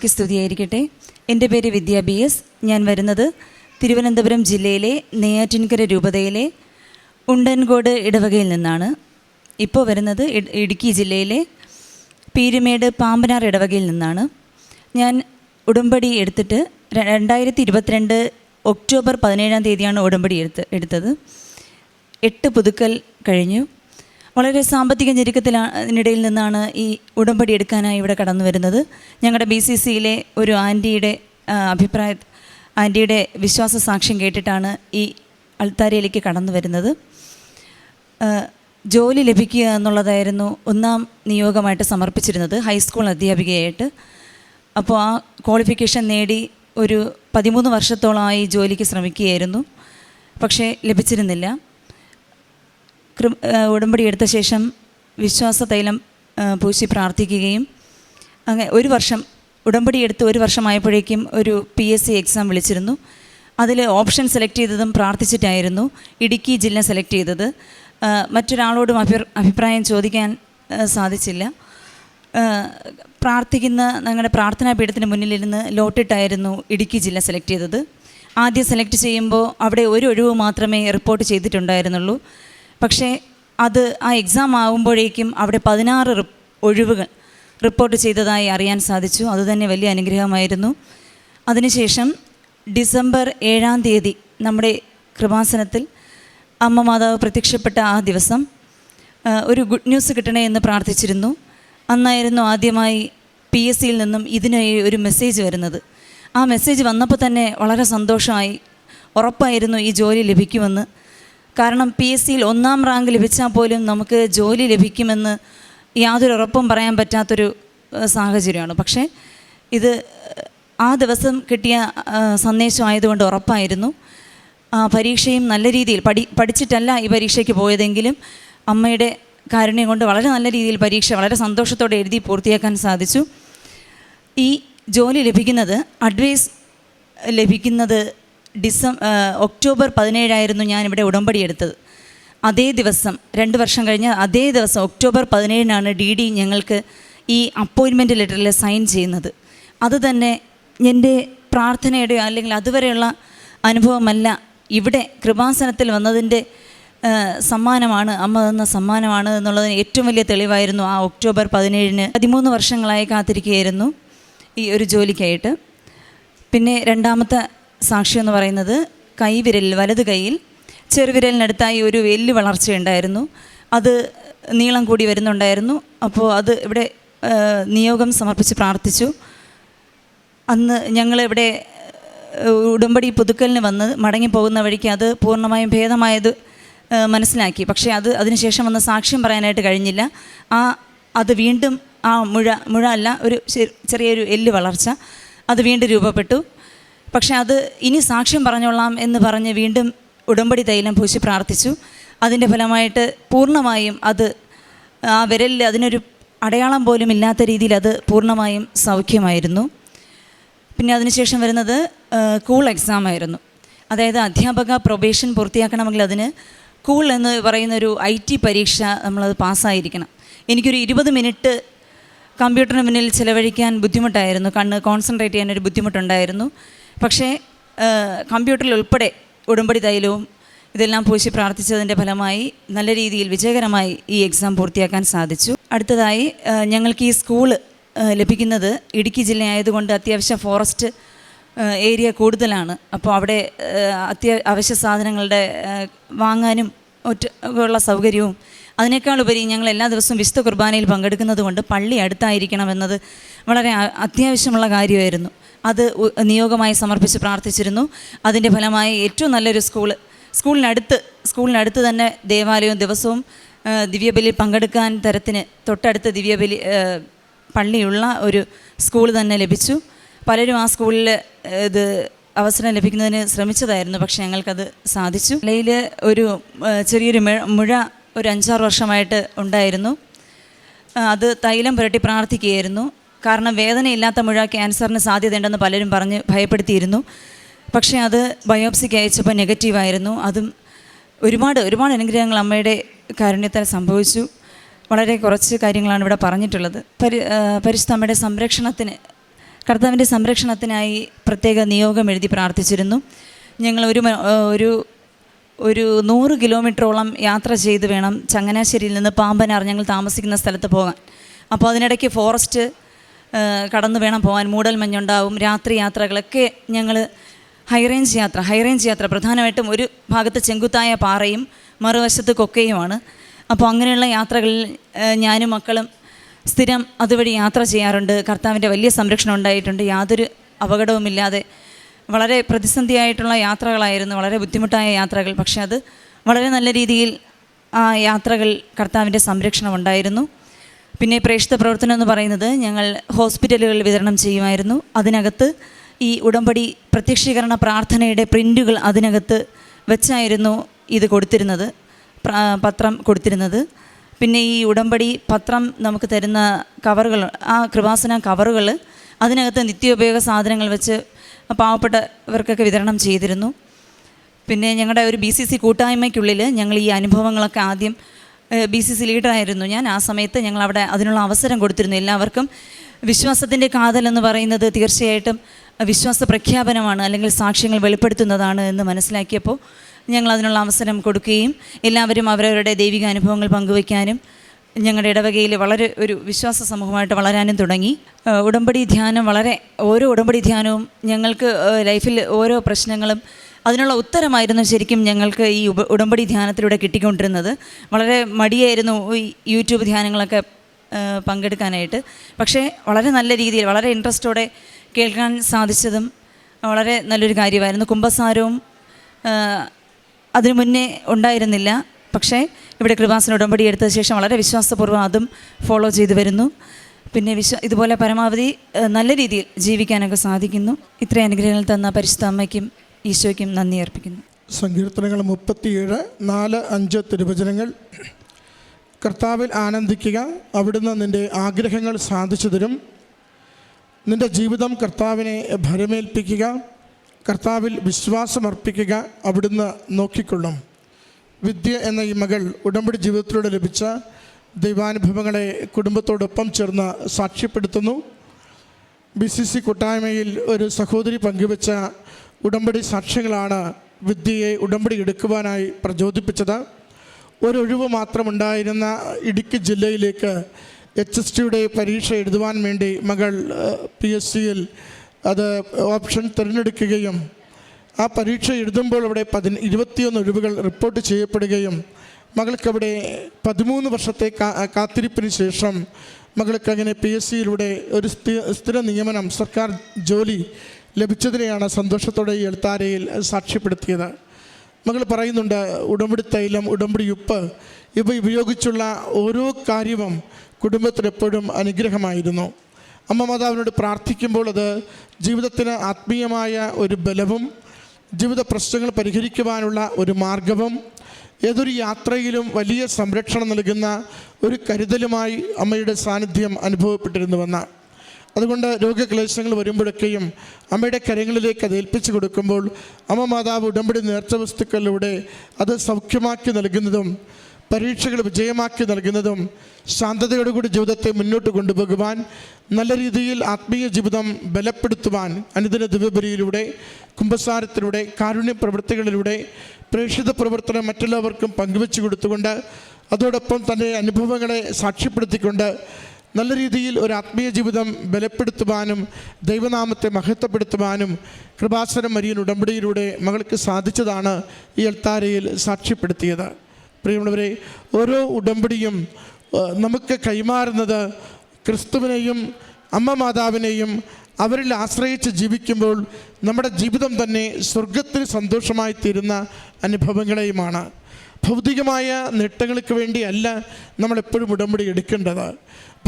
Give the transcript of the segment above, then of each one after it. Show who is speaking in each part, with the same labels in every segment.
Speaker 1: ക്ക് സ്തുതിയായിരിക്കട്ടെ. എന്റെ പേര് വിദ്യ ബി എസ്. ഞാൻ വരുന്നത് തിരുവനന്തപുരം ജില്ലയിലെ നെയ്യാറ്റിൻകര രൂപതയിലെ ഉണ്ടൻകോട് ഇടവകയിൽ നിന്നാണ്. ഇപ്പോൾ വരുന്നത് ഇടുക്കി ജില്ലയിലെ പീരുമേട് പാമ്പനാർ ഇടവകയിൽ നിന്നാണ്. ഞാൻ ഉടമ്പടി എടുത്തിട്ട് രണ്ടായിരത്തി ഇരുപത്തിരണ്ട് ഒക്ടോബർ പതിനേഴാം തീയതിയാണ് ഉടമ്പടി എടുത്ത് എടുത്തത്. എട്ട് പുതുക്കൽ കഴിഞ്ഞു. വളരെ സാമ്പത്തിക ഞെരുക്കത്തിനിടയിൽ നിന്നാണ് ഈ ഉടമ്പടി എടുക്കാനായി ഇവിടെ കടന്നു വരുന്നത്. ഞങ്ങളുടെ ബി സി സിയിലെ ഒരു ആന്റിയുടെ അഭിപ്രായ ആന്റിയുടെ വിശ്വാസ സാക്ഷ്യം കേട്ടിട്ടാണ് ഈ അൾത്താരയിലേക്ക് കടന്നു വരുന്നത്. ജോലി ലഭിക്കുക എന്നുള്ളതായിരുന്നു ഒന്നാം നിയോഗമായിട്ട് സമർപ്പിച്ചിരുന്നത് ഹൈസ്കൂൾ അധ്യാപികയായിട്ട്. അപ്പോൾ ആ ക്വാളിഫിക്കേഷൻ നേടി ഒരു പതിമൂന്ന് വർഷത്തോളമായി ജോലിക്ക് ശ്രമിക്കുകയായിരുന്നു. പക്ഷേ ലഭിച്ചിരുന്നില്ല. ഉടമ്പടി എടുത്ത ശേഷം വിശ്വാസ തൈലം പൂശി പ്രാർത്ഥിക്കുകയും. അങ്ങനെ ഒരു വർഷം ഉടമ്പടി എടുത്ത് ഒരു വർഷമായപ്പോഴേക്കും ഒരു പി എസ് സി എക്സാം വിളിച്ചിരുന്നു. അതിൽ ഓപ്ഷൻ സെലക്ട് ചെയ്തതും പ്രാർത്ഥിച്ചിട്ടായിരുന്നു. ഇടുക്കി ജില്ല സെലക്ട് ചെയ്തത്. മറ്റൊരാളോടും അഭി അഭിപ്രായം ചോദിക്കാൻ സാധിച്ചില്ല. പ്രാർത്ഥിക്കുന്ന ഞങ്ങളുടെ പ്രാർത്ഥനാ പീഠത്തിന് മുന്നിലിരുന്ന് ലോട്ടിട്ടായിരുന്നു ഇടുക്കി ജില്ല സെലക്ട് ചെയ്തത്. ആദ്യം സെലക്ട് ചെയ്യുമ്പോൾ അവിടെ ഒരു ഒഴിവ് മാത്രമേ റിപ്പോർട്ട് ചെയ്തിട്ടുണ്ടായിരുന്നുള്ളൂ. പക്ഷേ അത് ആ എക്സാം ആകുമ്പോഴേക്കും അവിടെ പതിനാറ് ഒഴിവുകൾ റിപ്പോർട്ട് ചെയ്തതായി അറിയാൻ സാധിച്ചു. അതുതന്നെ വലിയ അനുഗ്രഹമായിരുന്നു. അതിനുശേഷം ഡിസംബർ ഏഴാം തീയതി നമ്മുടെ കൃപാസനത്തിൽ അമ്മ മാതാവ് പ്രത്യക്ഷപ്പെട്ട ആ ദിവസം ഒരു ഗുഡ് ന്യൂസ് കിട്ടണേ എന്ന് പ്രാർത്ഥിച്ചിരുന്നു. അന്നായിരുന്നു ആദ്യമായി പി എസ് സിയിൽ നിന്നും ഇതിനായി ഒരു മെസ്സേജ് വരുന്നത്. ആ മെസ്സേജ് വന്നപ്പോൾ തന്നെ വളരെ സന്തോഷമായി ഉറപ്പായിരുന്നു ഈ ജോലി ലഭിക്കുമെന്ന്. കാരണം പി എസ് സിയിൽ ഒന്നാം റാങ്ക് ലഭിച്ചാൽ പോലും നമുക്ക് ജോലി ലഭിക്കുമെന്ന് യാതൊരു ഉറപ്പും പറയാൻ പറ്റാത്തൊരു സാഹചര്യമാണ്. പക്ഷേ ഇത് ആ ദിവസം കിട്ടിയ സന്ദേശമായതുകൊണ്ട് ഉറപ്പായിരുന്നു. ആ, പരീക്ഷയും നല്ല രീതിയിൽ പഠി പഠിച്ചിട്ടല്ല ഈ പരീക്ഷയ്ക്ക് പോയതെങ്കിലും അമ്മയുടെ കാരുണ്യം കൊണ്ട് വളരെ നല്ല രീതിയിൽ പരീക്ഷ വളരെ സന്തോഷത്തോടെ എഴുതി പൂർത്തിയാക്കാൻ സാധിച്ചു. ഈ ജോലി ലഭിക്കുന്നത് അഡ്വൈസ് ലഭിക്കുന്നത് ഡിസം ഒക്ടോബർ പതിനേഴായിരുന്നു ഇവിടെ ഉടമ്പടി എടുത്തത്. അതേ ദിവസം രണ്ട് വർഷം കഴിഞ്ഞ് അതേ ദിവസം ഒക്ടോബർ പതിനേഴിനാണ് ഡി ഡി ഞങ്ങൾക്ക് ഈ അപ്പോയിൻമെന്റ് ലെറ്ററിൽ സൈൻ ചെയ്യുന്നത്. അതുതന്നെ എന്റെ പ്രാർത്ഥനയുടെ അല്ലെങ്കിൽ അതുവരെയുള്ള അനുഭവമല്ല ഇവിടെ കൃപാസനത്തിൽ വന്നതിന്റെ സമ്മാനമാണ് അമ്മ തന്ന സമ്മാനമാണ് എന്നുള്ളതിന് ഏറ്റവും വലിയ തെളിവായിരുന്നു ആ ഒക്ടോബർ പതിനേഴിന്. പതിമൂന്ന് വർഷങ്ങളായി കാത്തിരിക്കുകയായിരുന്നു ഈ ഒരു ജോലിക്കായിട്ട്. പിന്നെ രണ്ടാമത്തെ സാക്ഷ്യം എന്ന് പറയുന്നത് കൈവിരൽ വലത് കൈയിൽ ചെറുവിരലിനടുത്തായി ഒരു എല്ല് വളർച്ചയുണ്ടായിരുന്നു. അത് നീളം കൂടി വരുന്നുണ്ടായിരുന്നു. അപ്പോൾ അത് ഇവിടെ നിയോഗം സമർപ്പിച്ച് പ്രാർത്ഥിച്ചു. അന്ന് ഞങ്ങളിവിടെ ഉടമ്പടി പുതുക്കലിന് വന്ന് മടങ്ങിപ്പോകുന്ന വഴിക്ക് അത് പൂർണമായും ഭേദമായത് മനസ്സിലാക്കി. പക്ഷേ അത് അതിനുശേഷം വന്ന് സാക്ഷ്യം പറയാനായിട്ട് കഴിഞ്ഞില്ല. ആ അത് വീണ്ടും ആ മുഴ മുഴ അല്ല ഒരു ചെറിയൊരു എല്ല് വളർച്ച. അത് വീണ്ടും രൂപപ്പെട്ടു. പക്ഷേ അത് ഇനി സാക്ഷ്യം പറഞ്ഞോളാം എന്ന് പറഞ്ഞ് വീണ്ടും ഉടമ്പടി തൈലം പൂശി പ്രാർത്ഥിച്ചു. അതിന്റെ ഫലമായിട്ട് പൂർണമായും അത് ആ വിരലിൽ അതിനൊരു അടയാളം പോലും ഇല്ലാത്ത രീതിയിൽ അത് പൂർണമായും സൗഖ്യമായിരുന്നു. പിന്നെ അതിനുശേഷം വരുന്നത് കൂൾ എക്സാം ആയിരുന്നു. അതായത് അധ്യാപക പ്രൊബേഷൻ പൂർത്തിയാക്കണമെങ്കിൽ അതിന് കൂൾ എന്ന് പറയുന്നൊരു ഐ ടി പരീക്ഷ നമ്മളത് പാസ്സായിരിക്കണം. എനിക്കൊരു ഇരുപത് മിനിറ്റ് കമ്പ്യൂട്ടറിന് മുന്നിൽ ചിലവഴിക്കാൻ ബുദ്ധിമുട്ടായിരുന്നു. കണ്ണ് കോൺസെൻട്രേറ്റ് ചെയ്യാനൊരു ബുദ്ധിമുട്ടുണ്ടായിരുന്നു. പക്ഷേ കമ്പ്യൂട്ടറിൽ ഉൾപ്പെടെ ഉടമ്പടി തൈലവും ഇതെല്ലാം പൂശി പ്രാർത്ഥിച്ചതിന്റെ ഫലമായി നല്ല രീതിയിൽ വിജയകരമായി ഈ എക്സാം പൂർത്തിയാക്കാൻ സാധിച്ചു. അടുത്തതായി ഞങ്ങൾക്ക് ഈ സ്കൂൾ ലഭിക്കുന്നത് ഇടുക്കി ജില്ലയായതുകൊണ്ട് അത്യാവശ്യം ഫോറസ്റ്റ് ഏരിയ കൂടുതലാണ്. അപ്പോൾ അവിടെ അത്യാ അവശ്യ സാധനങ്ങളുടെ വാങ്ങാനും ഒറ്റ ഉള്ള സൗകര്യവും അതിനേക്കാളുപരി ഞങ്ങൾ എല്ലാ ദിവസവും വിശുദ്ധ കുർബാനയിൽ പങ്കെടുക്കുന്നത് കൊണ്ട് പള്ളി അടുത്തായിരിക്കണമെന്നത് വളരെ അത്യാവശ്യമുള്ള കാര്യമായിരുന്നു. അത് നിയോഗമായി സമർപ്പിച്ച് പ്രാർത്ഥിച്ചിരുന്നു. അതിന്റെ ഫലമായി ഏറ്റവും നല്ലൊരു സ്കൂൾ സ്കൂളിനടുത്ത് സ്കൂളിനടുത്ത് തന്നെ ദേവാലയവും ദിവസവും ദിവ്യബലി പങ്കെടുക്കാൻ തരത്തിന് തൊട്ടടുത്ത് ദിവ്യബലി പള്ളിയുള്ള ഒരു സ്കൂൾ തന്നെ ലഭിച്ചു. പലരും ആ സ്കൂളിൽ ഇത് അവസരം ലഭിക്കുന്നതിന് ശ്രമിച്ചതായിരുന്നു പക്ഷേ ഞങ്ങൾക്കത് സാധിച്ചു. ജില്ലയിൽ ഒരു ചെറിയൊരു മുഴ ഒരു അഞ്ചാറ് വർഷമായിട്ട് ഉണ്ടായിരുന്നു. അത് തൈലം പുരട്ടി പ്രാർത്ഥിക്കുകയായിരുന്നു. കാരണം വേദനയില്ലാത്ത മുഴ ക്യാൻസറിന് സാധ്യതയുണ്ടെന്ന് പലരും പറഞ്ഞ് ഭയപ്പെടുത്തിയിരുന്നു. പക്ഷേ അത് ബയോപ്സിക്ക് അയച്ചപ്പോൾ നെഗറ്റീവായിരുന്നു. അതും ഒരുപാട് ഒരുപാട് അനുഗ്രഹങ്ങൾ അമ്മയുടെ കാരുണ്യത്താൽ സംഭവിച്ചു. വളരെ കുറച്ച് കാര്യങ്ങളാണ് ഇവിടെ പറഞ്ഞിട്ടുള്ളത്. പരി ആ, പരിശുദ്ധ അമ്മയുടെ സംരക്ഷണത്തിന് കർത്താവിന്റെ സംരക്ഷണത്തിനായി പ്രത്യേക നിയോഗം എഴുതി പ്രാർത്ഥിച്ചിരുന്നു. ഞങ്ങൾ ഒരു ഒരു ഒരു നൂറ് കിലോമീറ്ററോളം യാത്ര ചെയ്ത് വേണം ചങ്ങനാശ്ശേരിയിൽ നിന്ന് പാമ്പനാർ ഞങ്ങൾ താമസിക്കുന്ന സ്ഥലത്ത് പോകാൻ. അപ്പോൾ അതിനിടയ്ക്ക് ഫോറസ്റ്റ് കടന്നു വേണം പോകാൻ മൂടൽ മഞ്ഞുണ്ടാവും രാത്രി യാത്രകളൊക്കെ ഞങ്ങൾ ഹൈറേഞ്ച് യാത്ര ഹൈറേഞ്ച് യാത്ര. പ്രധാനമായിട്ടും ഒരു ഭാഗത്ത് ചെങ്കുത്തായ പാറയും മറുവശത്ത് കൊക്കയുമാണ്. അപ്പോൾ അങ്ങനെയുള്ള യാത്രകളിൽ ഞാനും മക്കളും സ്ഥിരം അതുവഴി യാത്ര ചെയ്യാറുണ്ട്. കർത്താവിന്റെ വലിയ സംരക്ഷണം ഉണ്ടായിട്ടുണ്ട്. യാതൊരു അപകടവുമില്ലാതെ വളരെ പ്രതിസന്ധിയായിട്ടുള്ള യാത്രകളായിരുന്നു. വളരെ ബുദ്ധിമുട്ടായ യാത്രകൾ. പക്ഷേ അത് വളരെ നല്ല രീതിയിൽ ആ യാത്രകൾ കർത്താവിന്റെ സംരക്ഷണം ഉണ്ടായിരുന്നു. പിന്നെ പ്രേക്ഷിത പ്രവർത്തനം എന്ന് പറയുന്നത് ഞങ്ങൾ ഹോസ്പിറ്റലുകളിൽ വിതരണം ചെയ്യുമായിരുന്നു. അതിനകത്ത് ഈ ഉടമ്പടി പ്രത്യക്ഷീകരണ പ്രാർത്ഥനയുടെ പ്രിന്റുകൾ അതിനകത്ത് വെച്ചായിരുന്നു ഇത് കൊടുത്തിരുന്നത് പത്രം കൊടുത്തിരുന്നത്. പിന്നെ ഈ ഉടമ്പടി പത്രം നമുക്ക് തരുന്ന കവറുകൾ ആ കൃപാസന കവറുകൾ അതിനകത്ത് നിത്യോപയോഗ സാധനങ്ങൾ വെച്ച് പാവപ്പെട്ടവർക്കൊക്കെ വിതരണം ചെയ്തിരുന്നു. പിന്നെ ഞങ്ങളുടെ ഒരു ബി സി സി കൂട്ടായ്മയ്ക്കുള്ളിൽ ഞങ്ങൾ ഈ അനുഭവങ്ങളൊക്കെ ആദ്യം ബി സി സി ലീഡറായിരുന്നു. ഞാൻ ആ സമയത്ത് ഞങ്ങൾ അവിടെ അതിനുള്ള അവസരം കൊടുത്തിരുന്നു. എല്ലാവർക്കും വിശ്വാസത്തിന്റെ കാതൽ എന്ന് പറയുന്നത് തീർച്ചയായിട്ടും വിശ്വാസ പ്രഖ്യാപനമാണ് അല്ലെങ്കിൽ സാക്ഷ്യങ്ങൾ വെളിപ്പെടുത്തുന്നതാണ് എന്ന് മനസ്സിലാക്കിയപ്പോൾ ഞങ്ങൾ അതിനുള്ള അവസരം കൊടുക്കുകയും എല്ലാവരും അവരവരുടെ ദൈവിക അനുഭവങ്ങൾ പങ്കുവയ്ക്കാനും ഞങ്ങളുടെ ഇടവകയിൽ വളരെ ഒരു വിശ്വാസ സമൂഹമായിട്ട് വളരാനും തുടങ്ങി. ഉടമ്പടി ധ്യാനം വളരെ ഓരോ ഉടമ്പടി ധ്യാനവും ഞങ്ങൾക്ക് ലൈഫിൽ ഓരോ പ്രശ്നങ്ങളും അതിനുള്ള ഉത്തരമായിരുന്നു ശരിക്കും ഞങ്ങൾക്ക് ഈ ഉടമ്പടി ധ്യാനത്തിലൂടെ കിട്ടിക്കൊണ്ടിരുന്നത്. വളരെ മടിയായിരുന്നു ഈ യൂട്യൂബ് ധ്യാനങ്ങളൊക്കെ പങ്കെടുക്കാനായിട്ട്. പക്ഷേ വളരെ നല്ല രീതിയിൽ വളരെ ഇൻട്രസ്റ്റോടെ കേൾക്കാൻ സാധിച്ചതും വളരെ നല്ലൊരു കാര്യമായിരുന്നു. കുംഭസാരവും അതിനു മുന്നേ ഉണ്ടായിരുന്നില്ല. പക്ഷേ ഇവിടെ കൃപാസന ഉടമ്പടി എടുത്ത ശേഷം വളരെ വിശ്വാസപൂർവം അതും ഫോളോ ചെയ്തു വരുന്നു. പിന്നെ വിശ്വ ഇതുപോലെ പരമാവധി നല്ല രീതിയിൽ ജീവിക്കാനൊക്കെ സാധിക്കുന്നു. ഇത്രയും അനുഗ്രഹങ്ങൾ തന്ന പരിശുദ്ധ അമ്മയ്ക്കും ഈശോയ്ക്കും നന്ദി അർപ്പിക്കുന്നു.
Speaker 2: സങ്കീർത്തനങ്ങൾ മുപ്പത്തിയേഴ് നാല് അഞ്ച് തിരുവചനങ്ങൾ. കർത്താവിൽ ആനന്ദിക്കുക അവിടുന്ന് നിന്റെ ആഗ്രഹങ്ങൾ സാധിച്ചു തരും. നിന്റെ ജീവിതം കർത്താവിനെ ഭരമേൽപ്പിക്കുക കർത്താവിൽ വിശ്വാസമർപ്പിക്കുക അവിടുന്ന് നോക്കിക്കൊള്ളും. വിദ്യ എന്ന ഈ മകൾ ഉടമ്പടി ജീവിതത്തിലൂടെ ലഭിച്ച ദൈവാനുഭവങ്ങളെ കുടുംബത്തോടൊപ്പം ചേർന്ന് സാക്ഷ്യപ്പെടുത്തുന്നു. ബി സി സി കൂട്ടായ്മയിൽ ഒരു സഹോദരി പങ്കുവച്ച ഉടമ്പടി സാക്ഷ്യങ്ങളാണ് വിദ്യയെ ഉടമ്പടി എടുക്കുവാനായി പ്രചോദിപ്പിച്ചത്. ഒരൊഴിവ് മാത്രമുണ്ടായിരുന്ന ഇടുക്കി ജില്ലയിലേക്ക് എച്ച് എസ് ടിയുടെ പരീക്ഷ എഴുതുവാൻ വേണ്ടി മകൾ പി എസ് സിയിൽ അത് ഓപ്ഷൻ തിരഞ്ഞെടുക്കുകയും ആ പരീക്ഷ എഴുതുമ്പോൾ അവിടെ പതി ഇരുപത്തിയൊന്ന് ഒഴിവുകൾ റിപ്പോർട്ട് ചെയ്യപ്പെടുകയും മകൾക്കവിടെ പതിമൂന്ന് വർഷത്തെ കാത്തിരിപ്പിന് ശേഷം മകൾക്കങ്ങനെ പി എസ് സിയിലൂടെ ഒരു സ്ഥി- സ്ഥിര നിയമനം സർക്കാർ ജോലി ലഭിച്ചതിനെയാണ് സന്തോഷത്തോടെ ഈ എഴുത്താരയിൽ സാക്ഷ്യപ്പെടുത്തിയത്. മകൾ പറയുന്നുണ്ട് ഉടമ്പടി തൈലം ഉടമ്പടി ഉപ്പ് ഇവ ഉപയോഗിച്ചുള്ള ഓരോ കാര്യവും കുടുംബത്തിന് എപ്പോഴും അനുഗ്രഹമായിരുന്നു. അമ്മ മാതാവിനോട് പ്രാർത്ഥിക്കുമ്പോൾ അത് ജീവിതത്തിന് ആത്മീയമായ ഒരു ബലവും ജീവിത പ്രശ്നങ്ങൾ പരിഹരിക്കുവാനുള്ള ഒരു മാർഗവും ഏതൊരു യാത്രയിലും വലിയ സംരക്ഷണം നൽകുന്ന ഒരു കരുതലുമായി അമ്മയുടെ സാന്നിധ്യം അനുഭവപ്പെട്ടിരുന്നുവെന്ന് അതുകൊണ്ട് രോഗക്ലേശങ്ങൾ വരുമ്പോഴൊക്കെയും അമ്മയുടെ കരങ്ങളിലേക്ക് അത് ഏൽപ്പിച്ചു കൊടുക്കുമ്പോൾ അമ്മ മാതാവ് ഉടമ്പടി നേർച്ച വസ്തുക്കളിലൂടെ അത് സൗഖ്യമാക്കി നൽകുന്നതും പരീക്ഷകൾ വിജയമാക്കി നൽകുന്നതും ശാന്തതയോടുകൂടി ജീവിതത്തെ മുന്നോട്ട് കൊണ്ടുപോകുവാൻ നല്ല രീതിയിൽ ആത്മീയ ജീവിതം ബലപ്പെടുത്തുവാൻ അനുദിന ദിവ്യപുരിയിലൂടെ കുംഭസാരത്തിലൂടെ കാരുണ്യ പ്രവൃത്തികളിലൂടെ പ്രേക്ഷിത പ്രവർത്തനം മറ്റുള്ളവർക്കും പങ്കുവെച്ചു കൊടുത്തുകൊണ്ട് അതോടൊപ്പം തന്റെ അനുഭവങ്ങളെ സാക്ഷ്യപ്പെടുത്തിക്കൊണ്ട് നല്ല രീതിയിൽ ഒരു ആത്മീയ ജീവിതം ബലപ്പെടുത്തുവാനും ദൈവനാമത്തെ മഹത്വപ്പെടുത്തുവാനും കൃപാസനം മരിയൻ ഉടമ്പടിയിലൂടെ മകൾക്ക് സാധിച്ചതാണ് ഈ എൽത്താരയിൽ സാക്ഷ്യപ്പെടുത്തിയത്. പ്രിയമുള്ളവരെ ഓരോ ഉടമ്പടിയും നമുക്ക് കൈമാറുന്നത് ക്രിസ്തുവിനെയും അമ്മ മാതാവിനെയും അവരിൽ ആശ്രയിച്ച് ജീവിക്കുമ്പോൾ നമ്മുടെ ജീവിതം തന്നെ സ്വർഗത്തിന് സന്തോഷമായി തീരുന്ന അനുഭവങ്ങളെയുമാണ്. ഭൗതികമായ നേട്ടങ്ങൾക്ക് വേണ്ടിയല്ല നമ്മളെപ്പോഴും ഉടമ്പടി എടുക്കേണ്ടത്.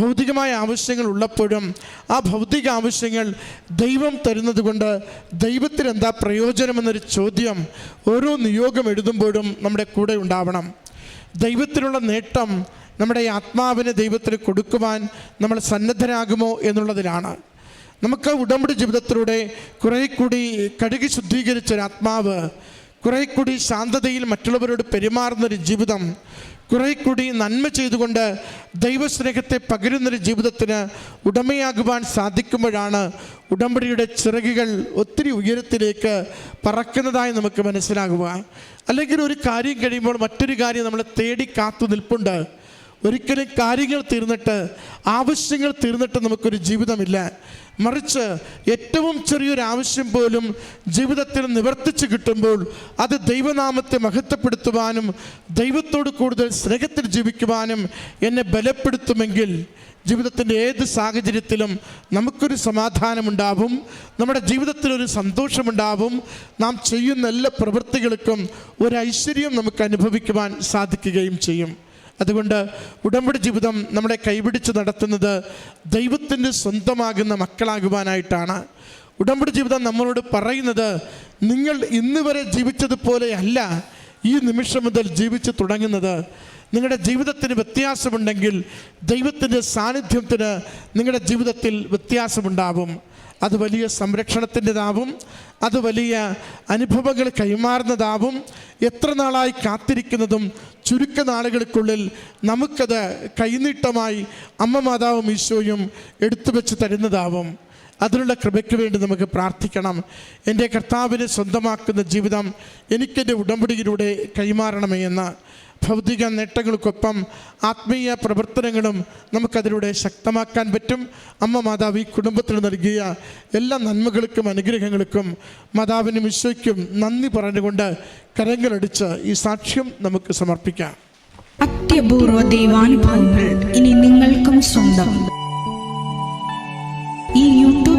Speaker 2: ഭൗതികമായ ആവശ്യങ്ങൾ ഉള്ളപ്പോഴും ആ ഭൗതിക ആവശ്യങ്ങൾ ദൈവം തരുന്നത് കൊണ്ട് ദൈവത്തിന് എന്താ പ്രയോജനമെന്നൊരു ചോദ്യം ഓരോ നിയോഗം എഴുതുമ്പോഴും നമ്മുടെ കൂടെ ഉണ്ടാവണം. ദൈവത്തിനുള്ള നേട്ടം നമ്മുടെ ആത്മാവിനെ ദൈവത്തിന് കൊടുക്കുവാൻ നമ്മൾ സന്നദ്ധരാകുമോ എന്നുള്ളതിലാണ്. നമുക്ക് ഉടമ്പടി ജീവിതത്തിലൂടെ കുറേ കൂടി കഴുകി ശുദ്ധീകരിച്ചൊരാത്മാവ് കുറെ കൂടി ശാന്തതയിൽ മറ്റുള്ളവരോട് പെരുമാറുന്നൊരു ജീവിതം കുറെ കൂടി നന്മ ചെയ്തുകൊണ്ട് ദൈവസ്നേഹത്തെ പകരുന്നൊരു ജീവിതത്തിന് ഉടമയാകുവാൻ സാധിക്കുമ്പോഴാണ് ഉടമ്പടിയുടെ ചിറകുകൾ ഒത്തിരി ഉയരത്തിലേക്ക് പറക്കുന്നതായി നമുക്ക് മനസ്സിലാകുക അല്ലെങ്കിൽ ഒരു കാര്യം കഴിയുമ്പോൾ മറ്റൊരു കാര്യം നമ്മളെ തേടി കാത്തു നിൽപ്പുണ്ട്. ഒരിക്കലും കാര്യങ്ങൾ തീർന്നിട്ട് ആവശ്യങ്ങൾ തീർന്നിട്ട് നമുക്കൊരു ജീവിതമില്ല. മറിച്ച് ഏറ്റവും ചെറിയൊരു ആവശ്യം പോലും ജീവിതത്തിൽ നിവർത്തിച്ച് കിട്ടുമ്പോൾ അത് ദൈവനാമത്തെ മഹത്വപ്പെടുത്തുവാനും ദൈവത്തോട് കൂടുതൽ സ്നേഹത്തിൽ ജീവിക്കുവാനും എന്നെ ബലപ്പെടുത്തുമെങ്കിൽ ജീവിതത്തിന്റെ ഏത് സാഹചര്യത്തിലും നമുക്കൊരു സമാധാനമുണ്ടാവും നമ്മുടെ ജീവിതത്തിലൊരു സന്തോഷമുണ്ടാവും. നാം ചെയ്യുന്ന എല്ലാ പ്രവൃത്തികൾക്കും ഒരു ഐശ്വര്യം നമുക്ക് അനുഭവിക്കുവാൻ സാധിക്കുകയും ചെയ്യും. അതുകൊണ്ട് ഉടമ്പടി ജീവിതം നമ്മളെ കൈപിടിച്ച് നടത്തുന്നത് ദൈവത്തിന്റെ സ്വന്തമാകുന്ന മക്കളാകുവാനായിട്ടാണ്. ഉടമ്പടി ജീവിതം നമ്മളോട് പറയുന്നത് നിങ്ങൾ ഇന്ന് വരെ ജീവിച്ചതുപോലെയല്ല ഈ നിമിഷം മുതൽ ജീവിച്ച് തുടങ്ങുന്നത്. നിങ്ങളുടെ ജീവിതത്തിന് വ്യത്യാസമുണ്ടെങ്കിൽ ദൈവത്തിന്റെ സാന്നിധ്യത്തിന് നിങ്ങളുടെ ജീവിതത്തിൽ വ്യത്യാസമുണ്ടാവും. അത് വലിയ സംരക്ഷണത്തിന്റെതാവും അത് വലിയ അനുഭവങ്ങൾ കൈമാറുന്നതാവും. എത്ര നാളായി കാത്തിരിക്കുന്നതും ചുരുക്ക നാളുകൾക്കുള്ളിൽ നമുക്കത് കൈനീട്ടമായി അമ്മ മാതാവും ഈശോയും എടുത്തു വെച്ച് തരുന്നതാവും. അതിനുള്ള കൃപയ്ക്ക് വേണ്ടി നമുക്ക് പ്രാർത്ഥിക്കണം. എന്റെ കർത്താവിനെ സ്വന്തമാക്കുന്ന ജീവിതം എനിക്കെന്റെ ഉടമ്പടിയിലൂടെ കൈമാറണമേ എന്ന്. ഭൗതിക നേട്ടങ്ങൾക്കൊപ്പം ആത്മീയ പ്രവർത്തനങ്ങളും നമുക്കതിലൂടെ ശക്തമാക്കാൻ പറ്റും. അമ്മ മാതാവ് ഈ കുടുംബത്തിന് നൽകിയ എല്ലാ നന്മകൾക്കും അനുഗ്രഹങ്ങൾക്കും മാതാവിനും ഈശോയ്ക്കും നന്ദി പറഞ്ഞുകൊണ്ട് കരങ്ങളടിച്ച് ഈ സാക്ഷ്യം നമുക്ക് സമർപ്പിക്കാം.
Speaker 3: അത്യപൂർവ ദൈവാനുഭവങ്ങൾ ഇനി നിങ്ങൾക്കും സ്വന്തം. ഈ യൂട്യൂബ്